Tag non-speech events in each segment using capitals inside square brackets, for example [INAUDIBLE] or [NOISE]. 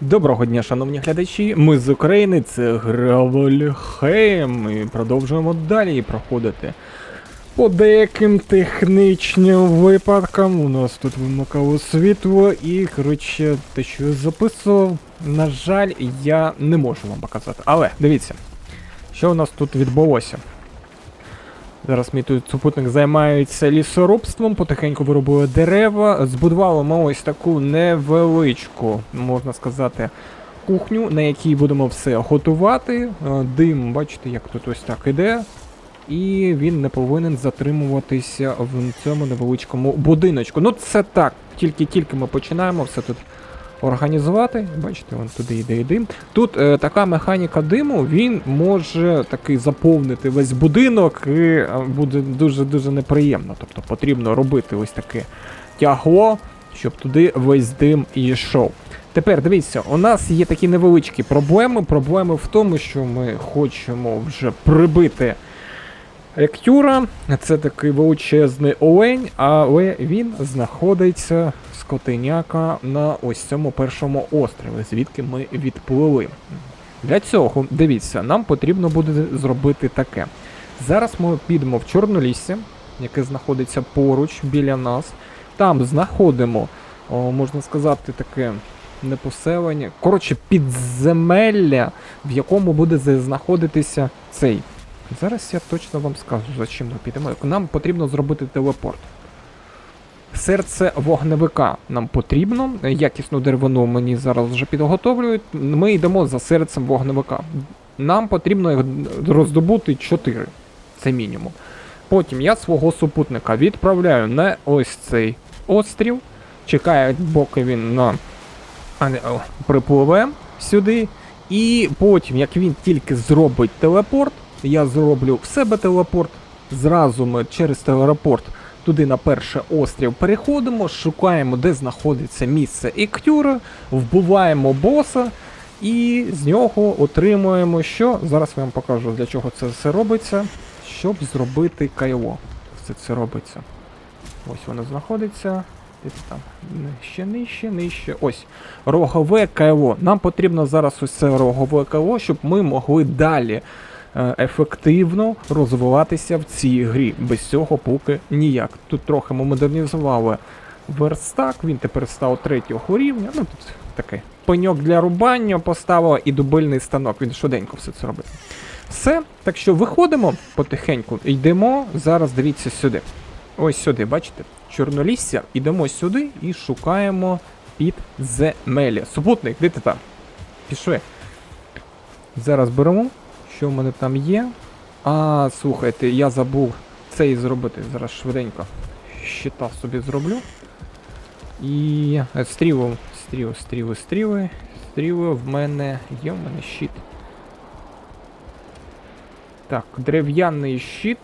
Доброго дня, шановні глядачі. Ми з України, це Гравельхейм. І продовжуємо далі проходити. По деяким технічним випадкам у нас тут вимикало світло, і, коротше, те, що я записував, на жаль, я не можу вам показати. Але дивіться, що у нас тут відбулося. Зараз мій тут супутник займається лісорубством, потихеньку вирубує дерева. Збудували ми ось таку невеличку, можна сказати, кухню, на якій будемо все готувати. Е, Дим, бачите, як тут ось так іде. І він не повинен затримуватися в цьому невеличкому будиночку. Ну, це так, тільки-тільки ми починаємо все тут організувати. Бачите, вон туди йде і дим. Тут е, така механіка диму, він може такий заповнити весь будинок і е, буде дуже-дуже неприємно. Тобто потрібно робити ось таке тягло, щоб туди весь дим йшов. Тепер дивіться, у нас є такі невеличкі проблеми. Проблеми в тому, що ми хочемо вже прибити Ректюра. Це такий величезний олень, але він знаходиться скотиняка на ось цьому першому острові, звідки ми відплили. Для цього, дивіться, нам потрібно буде зробити таке. Зараз ми підемо в Чорнолісся, яке знаходиться поруч біля нас. Там знаходимо, о, можна сказати, таке непоселення. Коротше, підземелля, в якому буде знаходитися цей. Зараз я точно вам скажу, за чим ми підемо. Нам потрібно зробити телепорт. Серце вогневика нам потрібно. Якісну деревину мені зараз вже підготовлюють. Ми йдемо за серцем вогневика. Нам потрібно їх роздобути 4. Це мінімум. Потім я свого супутника відправляю на ось цей острів. Чекаю, поки він на припливе сюди. І потім, як він тільки зробить телепорт, я зроблю в себе телепорт. Зразу ми через телепорт туди на перший острів переходимо, шукаємо, де знаходиться місце Ектюра, вбиваємо боса, і з нього отримуємо що. Зараз я вам покажу, для чого це все робиться. Щоб зробити кайло. Все це робиться. Ось воно знаходиться. Десь там нижче, нижче, нижче. Ось. Рогове кайло. Нам потрібно зараз ось це рогове кайло, щоб ми могли далі ефективно розвиватися в цій грі. Без цього поки ніяк. Тут трохи ми модернізували верстак, він тепер став третього рівня. Ну тут такий пеньок для рубання поставила і дубильний станок. Він швиденько все це робить. Все, так що виходимо потихеньку, йдемо. Зараз дивіться сюди. Ось сюди, бачите? Чорнолісся, йдемо сюди і шукаємо підземелля. Супутник, де ти там? Пішли. Зараз беремо, що в мене там є. А, слухайте, я забув це і зробити. Зараз швиденько. Щита собі зроблю. І. е, Стрілу, стрілу, стріли, стріли. Стріли в мене. Є в мене щит. Так, дерев'яний щит.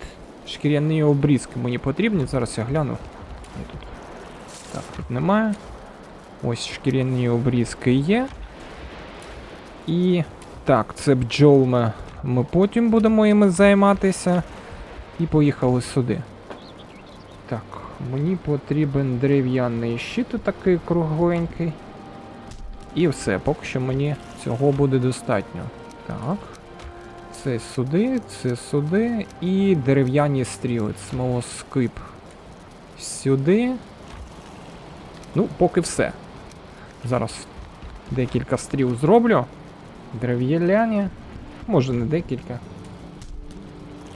Шкіряні обрізки мені потрібні. Зараз я гляну. Тут. Так, тут немає. Ось шкіряні обрізки є. І. Так, це бджолми. Ми потім будемо іми займатися. І поїхали сюди. Так, мені потрібен дерев'яний щит такий кругленький. І все, поки що мені цього буде достатньо. Так. Це сюди, це сюди. І дерев'яні стріли. Смолоскип. Сюди. Ну, поки все. Зараз декілька стріл зроблю. Дерев'яні. Може не декілька.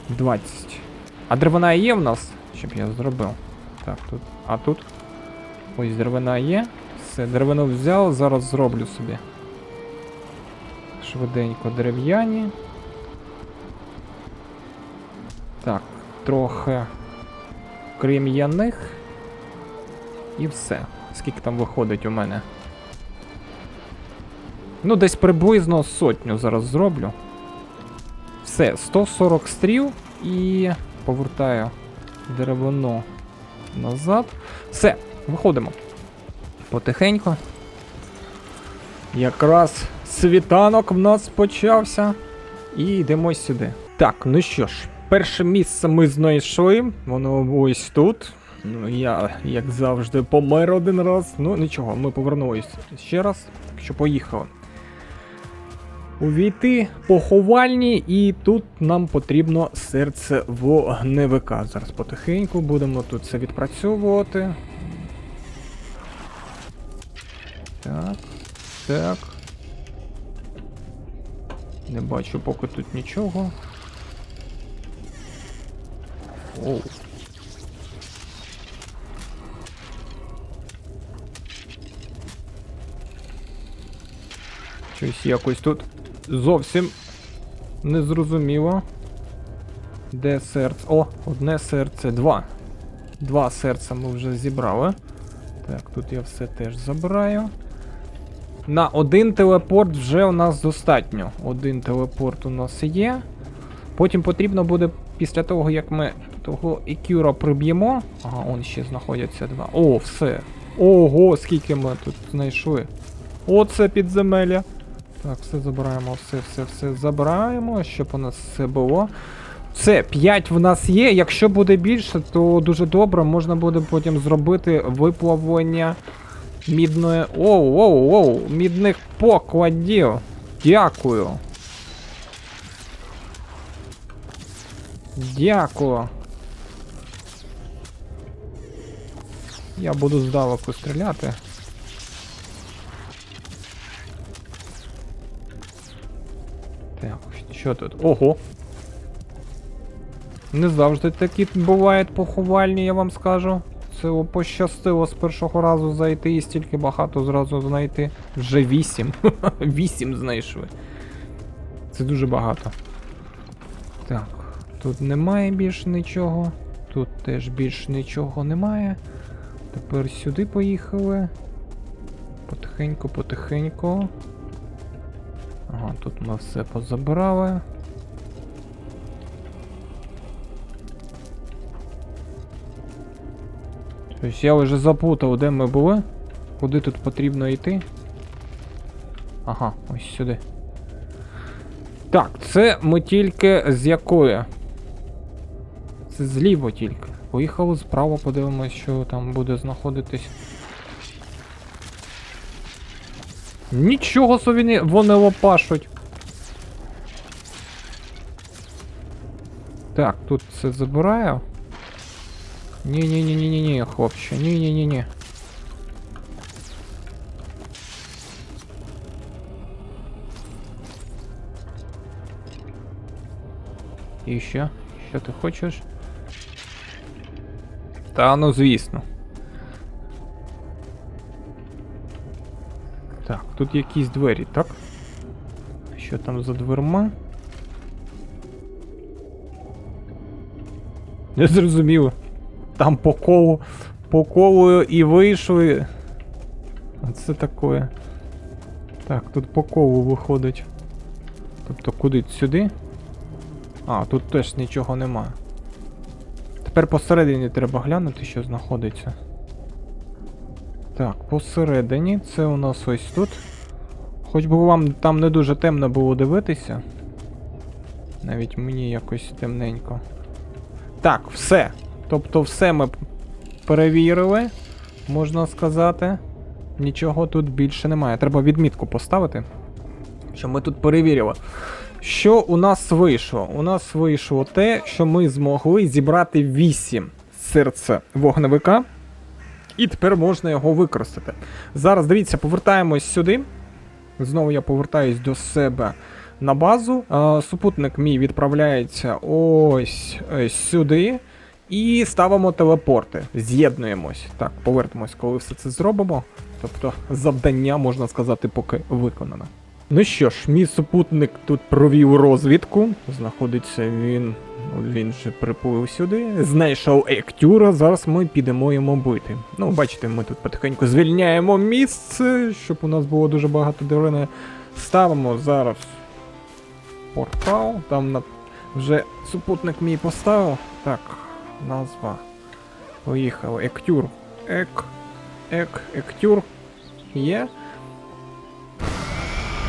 20. А деревина є в нас? Щоб я зробив. Так, тут. А тут. Ось деревина є. Все, деревину взяв, зараз зроблю собі. Швиденько дерев'яні. Так, трохи крем'яних. І все. Скільки там виходить у мене? Ну, десь приблизно сотню зараз зроблю. Все, 140 стріл і повертаю деревину назад. Все, виходимо. Потихеньку. Якраз світанок в нас почався. І йдемо сюди. Так, ну що ж, перше місце ми знайшли. Воно ось тут. Ну, я, як завжди, помер один раз. Ну, нічого, ми повернулись ще раз, так що поїхали. Увійти поховальні, і тут нам потрібно серце вогневика. Зараз потихеньку будемо тут це відпрацьовувати. Так, так. Не бачу поки тут нічого. Оу. Щось якось тут зовсім незрозуміло. Де серце? О, одне серце, два. Два серця ми вже зібрали. Так, тут я все теж забираю. На один телепорт вже у нас достатньо. Один телепорт у нас є. Потім потрібно буде, після того, як ми того Ікюра приб'ємо. Ага, он ще знаходяться два. О, все. Ого, скільки ми тут знайшли. Оце підземелля. Так, все забираємо, все, все, все забираємо, щоб у нас все було. Це 5 в нас є. Якщо буде більше, то дуже добре. Можна буде потім зробити виплавлення мідної. Оу, оу, оу, мідних покладів. Дякую. Дякую. Я буду здалеку стріляти. Так, що тут? Ого. Не завжди такі бувають поховальні, я вам скажу. Це пощастило з першого разу зайти і стільки багато зразу знайти. Вже вісім. [LAUGHS] Вісім знайшли. Це дуже багато. Так, тут немає більш нічого. Тут теж більш нічого немає. Тепер сюди поїхали. Потихеньку, потихеньку. Ага, тут ми все позабирали. Тобто я вже запутав, де ми були. Куди тут потрібно йти? Ага, ось сюди. Так, це ми тільки з якої? Це зліво тільки. Поїхали справа, подивимось, що там буде знаходитись. Нічого собі вони лопашуть. Так, тут це забираю. Ні-ні-ні-ні-ні, хлопче, ні-ні-ні-ні. І що? Що ти хочеш? Та ну звісно. Тут якісь двері, так? Що там за дверма? Не зрозуміло. Там по колу. По колу і вийшли. Оце таке. Так, тут по колу виходить. Тобто куди? Сюди? А, тут теж нічого нема. Тепер посередині треба глянути, що знаходиться. Так, посередині це у нас ось тут. Хоч би вам там не дуже темно було дивитися. Навіть мені якось темненько. Так, все. Тобто все ми перевірили, можна сказати. Нічого тут більше немає. Треба відмітку поставити. Що ми тут перевірили. Що у нас вийшло? У нас вийшло те, що ми змогли зібрати 8 серце вогневика. І тепер можна його використати. Зараз дивіться, повертаємось сюди. Знову я повертаюсь до себе на базу. Е, Супутник мій відправляється ось, ось сюди. І ставимо телепорти. З'єднуємось. Так, повернемось, коли все це зробимо. Тобто завдання, можна сказати, поки виконано. Ну що ж, мій супутник тут провів розвідку. Знаходиться він. Він же приплив сюди. Знайшов Ектюра. Зараз ми підемо йому бити. Ну, бачите, ми тут потихеньку звільняємо місце, щоб у нас було дуже багато дерени. Ставимо зараз портал. Там на... вже супутник мій поставив. Так, назва. Поїхали. Ектюр. Ек. Ек. Ектюр. Є.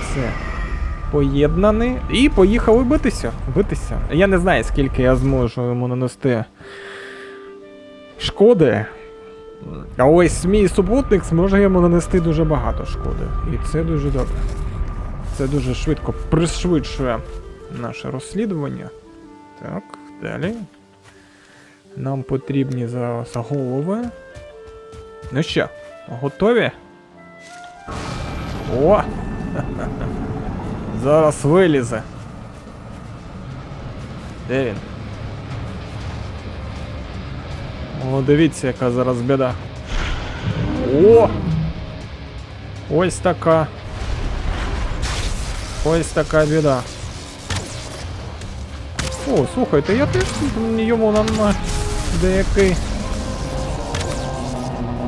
Все. Поєднаний. І поїхали битися. Битися. Я не знаю, скільки я зможу йому нанести шкоди. А ось мій супутник зможе йому нанести дуже багато шкоди. І це дуже добре. Це дуже швидко пришвидшує наше розслідування. Так, далі. Нам потрібні зараз голови. Ну що, готові? О! [LAUGHS] Зараз вилізе. Де він? О, дивіться, яка зараз біда. О! Ось така. Ось така біда. О, слухайте, я теж йому на на деякий.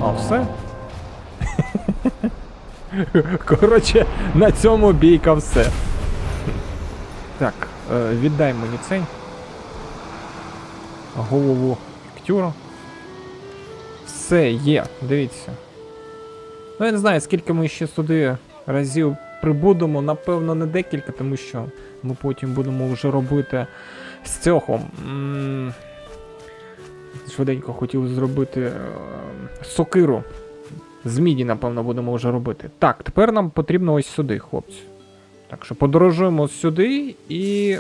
А, все? Коротше, [LAUGHS] на цьому бійка все. Е, віддай мені цей. Голову ктюру. Все, є, дивіться. Ну, я не знаю, скільки ми ще сюди разів прибудемо, напевно, не декілька, тому що ми потім будемо вже робити з цього. Швиденько хотів зробити е, сокиру. З міді, напевно, будемо вже робити. Так, тепер нам потрібно ось сюди, хлопці. Так що подорожуємо сюди і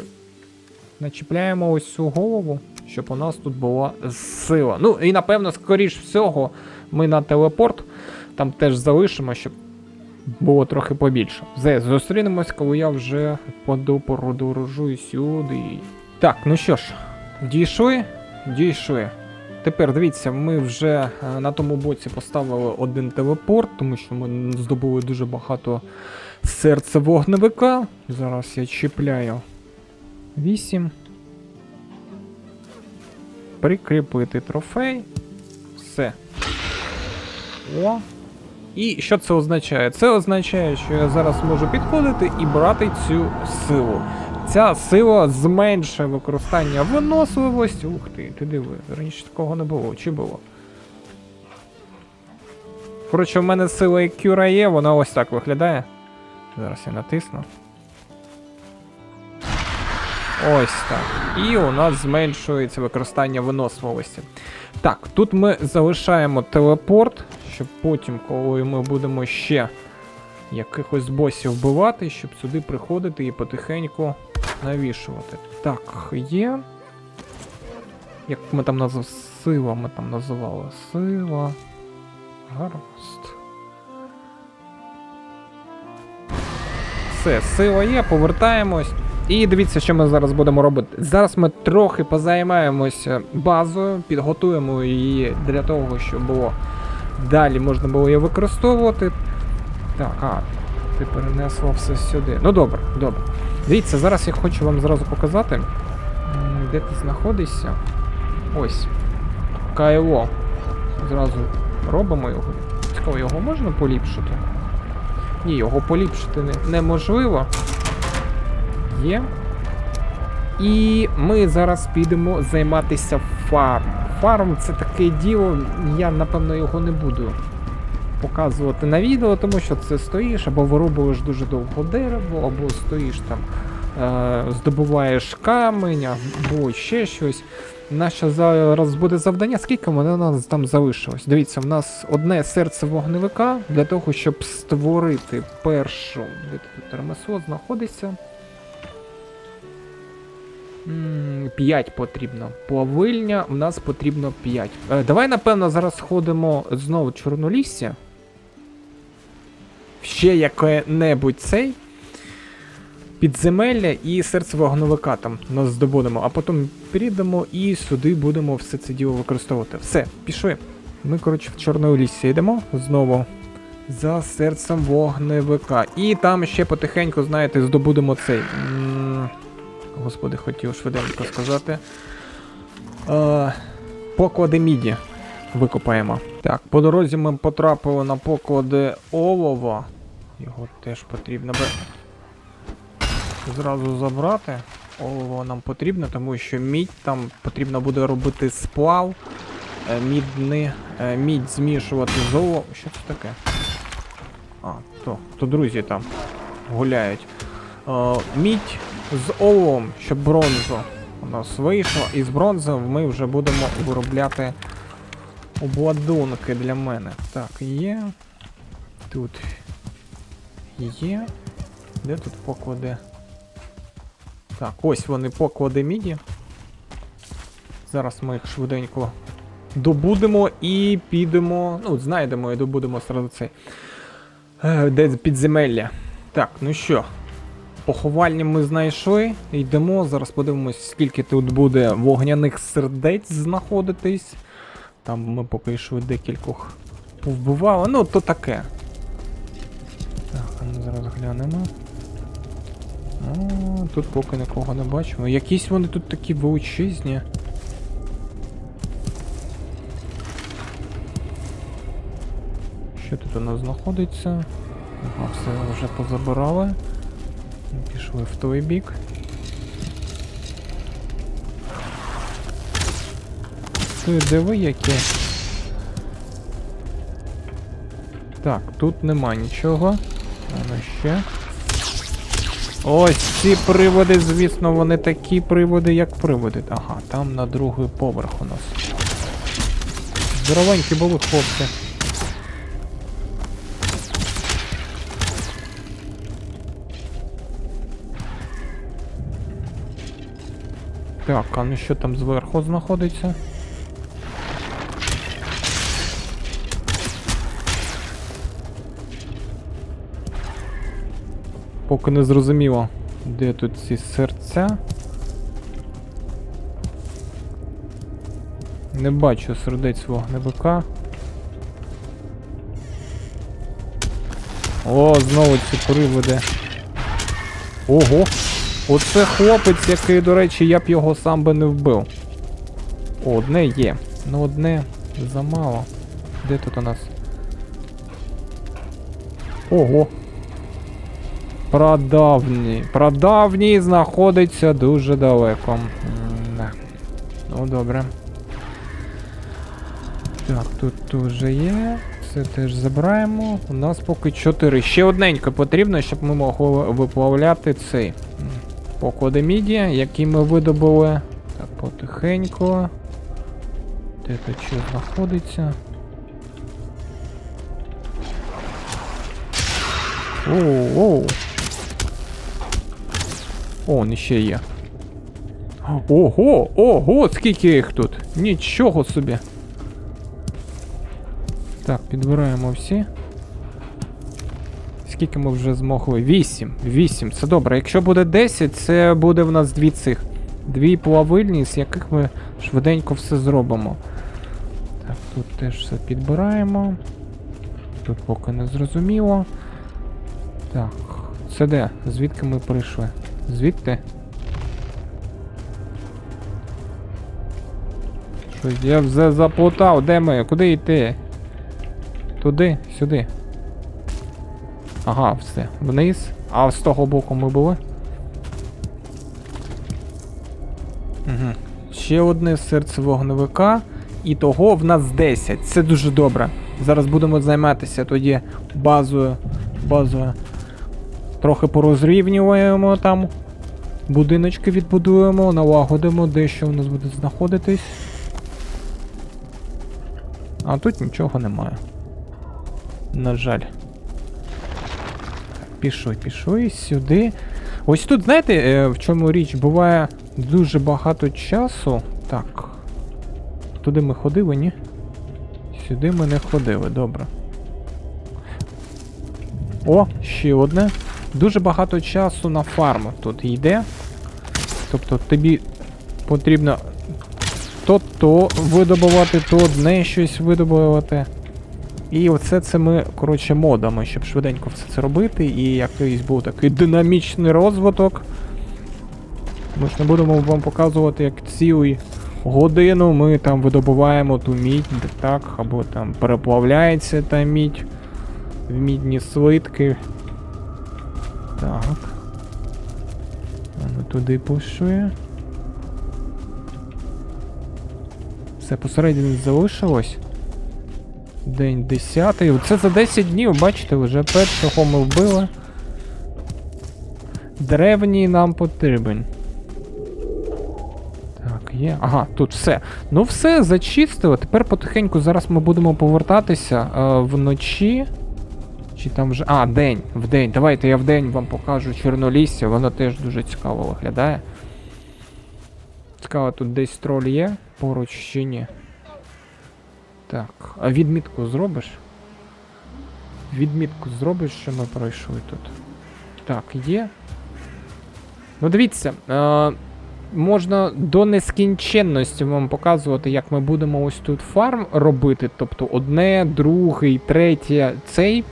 начіпляємо ось цю голову, щоб у нас тут була сила. Ну і напевно, скоріш всього, ми на телепорт там теж залишимо, щоб було трохи побільше. Все, зустрінемось, коли я вже подорожую сюди. Так, ну що ж, дійшли? Дійшли. Тепер дивіться, ми вже е, на тому боці поставили один телепорт, тому що ми здобули дуже багато серця вогневика. Зараз я чіпляю 8. Прикріпити трофей. Все. О. І що це означає? Це означає, що я зараз можу підходити і брати цю силу. Ця сила зменшує використання виносливості. Ух ти, ти диви, раніше такого не було, чи було? Коротше, в мене сила і кюра є, вона ось так виглядає. Зараз я натисну. Ось так. І у нас зменшується використання виносливості. Так, тут ми залишаємо телепорт, щоб потім, коли ми будемо ще якихось босів вбивати, щоб сюди приходити і потихеньку навішувати. Так, є. Як ми там назв... Сила ми там називали. Сила. Гаразд. Все, сила є, повертаємось. І дивіться, що ми зараз будемо робити. Зараз ми трохи позаймаємося базою, підготуємо її для того, щоб було далі можна було її використовувати. Так, а, ти перенесла все сюди. Ну добре, добре. Дивіться, зараз я хочу вам зразу показати, де ти знаходишся. Ось. Кайло. Зразу робимо його. Цікаво, його можна поліпшити? Ні, його поліпшити не, неможливо. Є. І ми зараз підемо займатися фарм. Фарм це таке діло, я напевно його не буду показувати на відео, тому що це стоїш або вирубуєш дуже довго дерево, або стоїш там, е, здобуваєш камінь, або ще щось. Наше зараз буде завдання. Скільки воно нас там залишилось? Дивіться, в нас одне серце вогневика для того, щоб створити першу. Де тут ремесло знаходиться? 5 потрібно. Плавильня в нас потрібно 5. Е, давай, напевно, зараз сходимо знову в Чорнолісся. Ще яке-небудь цей. Підземелля і серце вогневика там нас здобудемо, а потім підемо і сюди будемо все це діло використовувати. Все, пішли. Ми, коротше, в Чорноліссі йдемо знову. За серцем вогневика. І там ще потихеньку, знаєте, здобудемо цей. Господи, хотів швиденько сказати. Е, поклади міді викопаємо. Так, по дорозі ми потрапили на поклади олова. Його теж потрібно би зразу забрати. Олово нам потрібно, тому що мідь там потрібно буде робити сплав. Е, Мідни, е, мідь змішувати з оловом. Що це таке? А, то, то друзі там гуляють. Е, мідь з оловом, щоб бронзу у нас вийшло, і з бронзи ми вже будемо виробляти обладунки для мене. Так, є. Тут є. Де тут поклади? Так, ось вони поклади міді. Зараз ми їх швиденько добудемо і підемо. Ну, знайдемо і добудемо сразу цей. Е, Де підземелля. Так, ну що. Поховальні ми знайшли. Йдемо. Зараз подивимось, скільки тут буде вогняних сердець знаходитись. Там ми поки що декількох повбивали. Ну, то таке. Так, а ну зараз глянемо. О, тут поки нікого не бачимо. Якісь вони тут такі величезні. Що тут у нас знаходиться? Ага, все вже позабирали. Пішли в той бік. Ти диви які. Так, тут нема нічого. А ще. Ось ці приводи, звісно, вони такі приводи, як приводи. Ага, там на другий поверх у нас. Здоровенькі були хлопці. Так, а ну що там зверху знаходиться? Поки не зрозуміло, де тут ці серця. Не бачу сердець вогневика. О, знову ці приводи. Ого! Оце хлопець, який, до речі, я б його сам би не вбив. О, одне є. Ну одне замало. Де тут у нас? Ого. Прадавній. Прадавній знаходиться дуже далеко. М-да. Ну добре. Так, тут вже є. Це теж забираємо. У нас поки 4. Ще одненько потрібно, щоб ми могли виплавляти цей м, поклади міді, який ми видобули. Так, потихеньку. Де тут що знаходиться? Оу, оу. О, он ще є. Ого, ого, скільки їх тут. Нічого собі. Так, підбираємо всі. Скільки ми вже змогли? 8. 8. Це добре. Якщо буде 10, це буде в нас дві цих. Дві плавильні, з яких ми швиденько все зробимо. Так, тут теж все підбираємо. Тут поки не зрозуміло. Так, це де? Звідки ми прийшли? Звідти? Щось я вже заплутав, де ми? Куди йти? Туди, сюди. Ага, все. Вниз. А з того боку ми були. Угу. Ще одне серце вогневика. І того в нас 10. Це дуже добре. Зараз будемо займатися тоді базою. Базою. Трохи порозрівнюємо там. Будиночки відбудуємо, налагодимо, де що в нас буде знаходитись. А тут нічого немає. На жаль. Пішли, пішли сюди. Ось тут, знаєте, е, в чому річ? Буває дуже багато часу. Так. Туди ми ходили, ні? Сюди ми не ходили, добре. О, ще одне. Дуже багато часу на фарму тут йде. Тобто тобі потрібно то то видобувати, то одне щось видобувати. І оце це ми, коротше, модами, щоб швиденько все це робити. І якийсь був такий динамічний розвиток. Ми ж не будемо вам показувати, як цілу годину ми там видобуваємо ту мідь, так, або там переплавляється та мідь в мідні слитки. Так. Воно туди пушує. Все посередині залишилось. День 10. Оце за 10 днів, бачите, вже першого ми вбили. Древній нам потрібен. Так, є. Ага, тут все. Ну все, зачистили. Тепер потихеньку зараз ми будемо повертатися е, вночі. Чи там вже. А, день. В день. Давайте я в день вам покажу Чорнолісся, воно теж дуже цікаво виглядає. Цікаво, тут десь троль є поруч чи ні. Так, а відмітку зробиш? Відмітку зробиш, що ми пройшли тут. Так, є. Ну дивіться, е, можна до нескінченності вам показувати, як ми будемо ось тут фарм робити. Тобто одне, другий, третє, цей,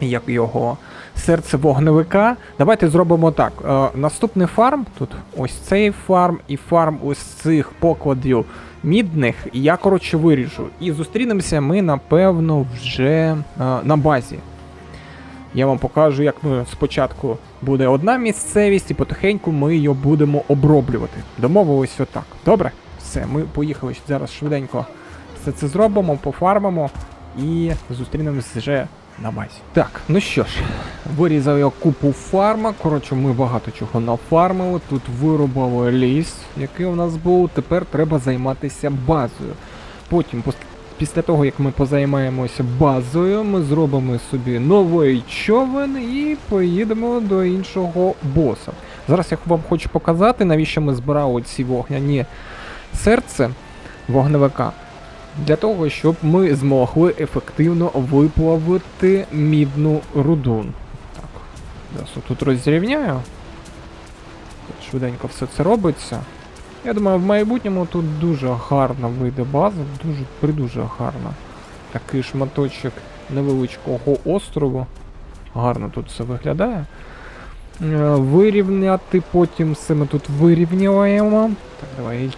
як його, серце вогневика. Давайте зробимо так. Е, наступний фарм, тут ось цей фарм і фарм ось цих покладів мідних, я, коротше, виріжу. І зустрінемося ми, напевно, вже е, на базі. Я вам покажу, як ми спочатку буде одна місцевість, і потихеньку ми її будемо оброблювати. Домовились отак. Добре? Все, ми поїхали зараз швиденько все це зробимо, пофармимо і зустрінемось вже на базі. Так, ну що ж, вирізав я купу фарма. Коротше, ми багато чого нафармили. Тут вирубали ліс, який у нас був. Тепер треба займатися базою. Потім, після того, як ми позаймаємося базою, ми зробимо собі новий човен і поїдемо до іншого боса. Зараз я вам хочу показати, навіщо ми збирали ці вогняні серце вогневика. Для того, щоб ми змогли ефективно виплавити мідну руду. Так, зараз тут розрівняю. Швиденько все це робиться. Я думаю, в майбутньому тут дуже гарна вийде база, дуже придуже гарна. Такий шматочок невеличкого острову. Гарно тут все виглядає. Е, Вирівняти потім все ми тут вирівнюємо. Так, давай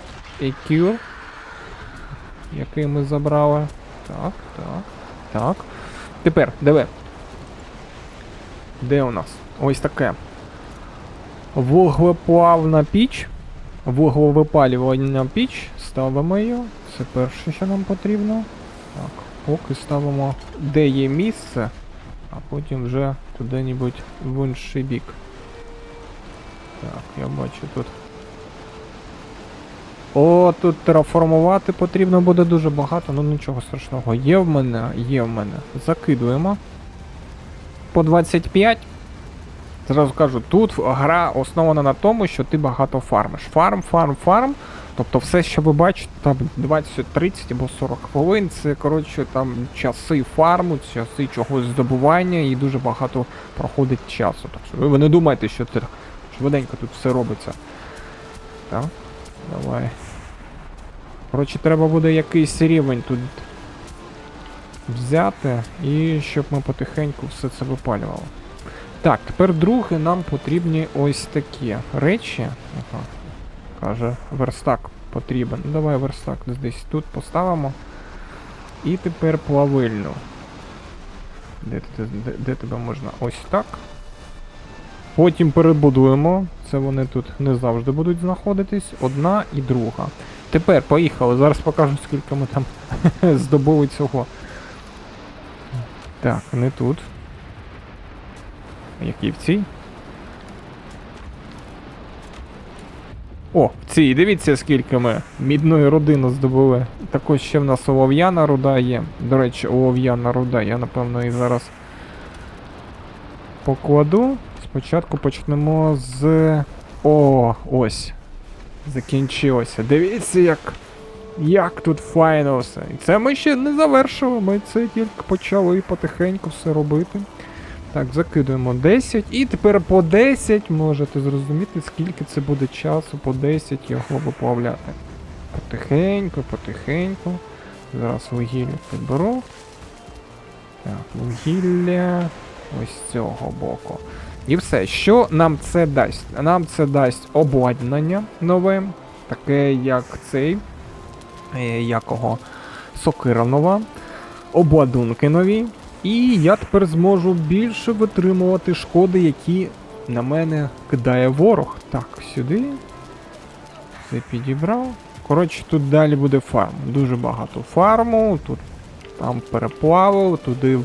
AQ. Який ми забрали. Так, так, так. Тепер, диви. Де у нас? Ось таке. Вуглеплавна піч. Вугловипалювальна піч. Ставимо її. Це перше, що нам потрібно. Так, поки ставимо, де є місце, а потім вже куди-небудь в інший бік. Так, я бачу тут. О, тут тераформувати потрібно буде дуже багато, ну нічого страшного. Є в мене, є в мене. Закидуємо. По 25. Зразу кажу, тут гра основана на тому, що ти багато фармиш. Фарм, фарм, фарм. Тобто все, що ви бачите, там 20, 30 або 40 хвилин, це коротше там часи фарму, часи чогось здобування і дуже багато проходить часу. Так що ви не думайте, що це швиденько тут все робиться. Так, давай. Коротше, треба буде якийсь рівень тут взяти, і щоб ми потихеньку все це випалювали. Так, тепер друге, нам потрібні ось такі речі. Ага. Каже, верстак потрібен. Ну давай верстак десь тут поставимо. І тепер плавильну. Де, ти- де, де тебе можна? Ось так. Потім перебудуємо. Це вони тут не завжди будуть знаходитись. Одна і друга. Тепер поїхали. Зараз покажу, скільки ми там [LAUGHS] здобули цього. Так, не тут. Які в цій? О, в цій, дивіться, скільки ми мідної родини здобули. Також ще в нас олов'яна руда є. До речі, олов'яна руда, я напевно і зараз покладу. Спочатку почнемо з. О, ось. Закінчилося. Дивіться, як. Як тут файно все. І це ми ще не завершили, ми це тільки почали потихеньку все робити. Так, закидуємо 10. І тепер по 10 можете зрозуміти, скільки це буде часу по 10 його виплавляти. Потихеньку, потихеньку. Зараз вугілля підберу. Так, вугілля ось з цього боку. І все, що нам це дасть? Нам це дасть обладнання нове, таке як цей, е, якого сокира нова, обладунки нові. І я тепер зможу більше витримувати шкоди, які на мене кидає ворог. Так, сюди. Це підібрав. Коротше, тут далі буде фарм. Дуже багато фарму. Тут там переплавив, туди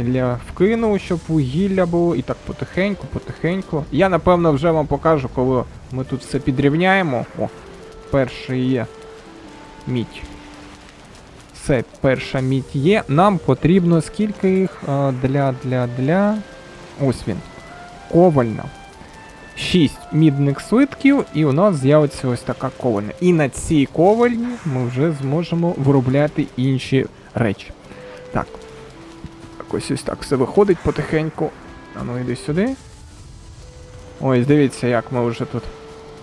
вугілля вкинув, щоб вугілля було. І так потихеньку, потихеньку. Я напевно вже вам покажу, коли ми тут все підрівняємо. О, перший є мідь. Все, перша мідь є. Нам потрібно скільки їх для, для, для. Ось він. Ковальна. 6 мідних свитків, і у нас з'явиться ось така ковальня. І на цій ковальні ми вже зможемо виробляти інші речі. Так. Так, ось так все виходить потихеньку. А ну йди сюди. Ось, дивіться, як ми вже тут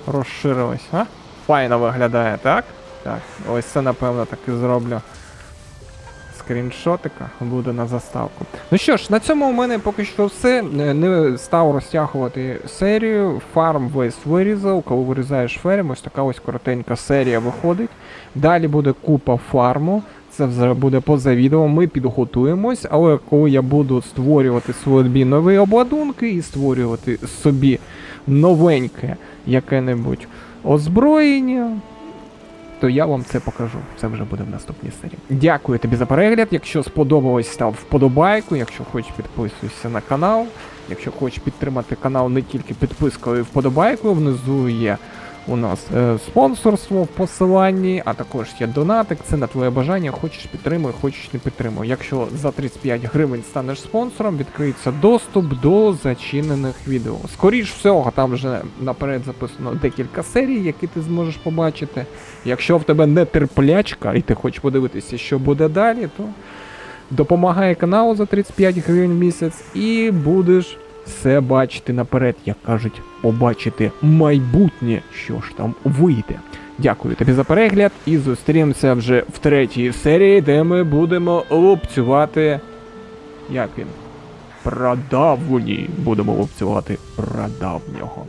розширились, а? Файно виглядає, так? Так, ось це напевно так і зроблю. Скріншотика буде на заставку. Ну що ж, на цьому у мене поки що все. Не став розтягувати серію. Фарм весь вирізав. Коли вирізаєш ферм, ось така ось коротенька серія виходить. Далі буде купа фарму. Це вже буде поза відео. Ми підготуємось, але коли я буду створювати собі нові обладунки і створювати собі новеньке яке-небудь озброєння, то я вам це покажу. Це вже буде в наступній серії. Дякую тобі за перегляд. Якщо сподобалось, став вподобайку. Якщо хочеш, підписуйся на канал. Якщо хочеш підтримати канал не тільки підпискою і вподобайкою, внизу є у нас е, спонсорство в посиланні, а також є донатик. Це на твоє бажання. Хочеш підтримуй, хочеш не підтримуй. Якщо за 35 гривень станеш спонсором, відкриється доступ до зачинених відео. Скоріш всього, там вже наперед записано декілька серій, які ти зможеш побачити. Якщо в тебе не терплячка і ти хочеш подивитися, що буде далі, то допомагай каналу за 35 гривень в місяць і будеш все бачити наперед, як кажуть, побачити майбутнє, що ж там вийде. Дякую тобі за перегляд і зустрінемося вже в третій серії, де ми будемо лупцювати. Як він? Прадавні. Будемо лупцювати прадавнього.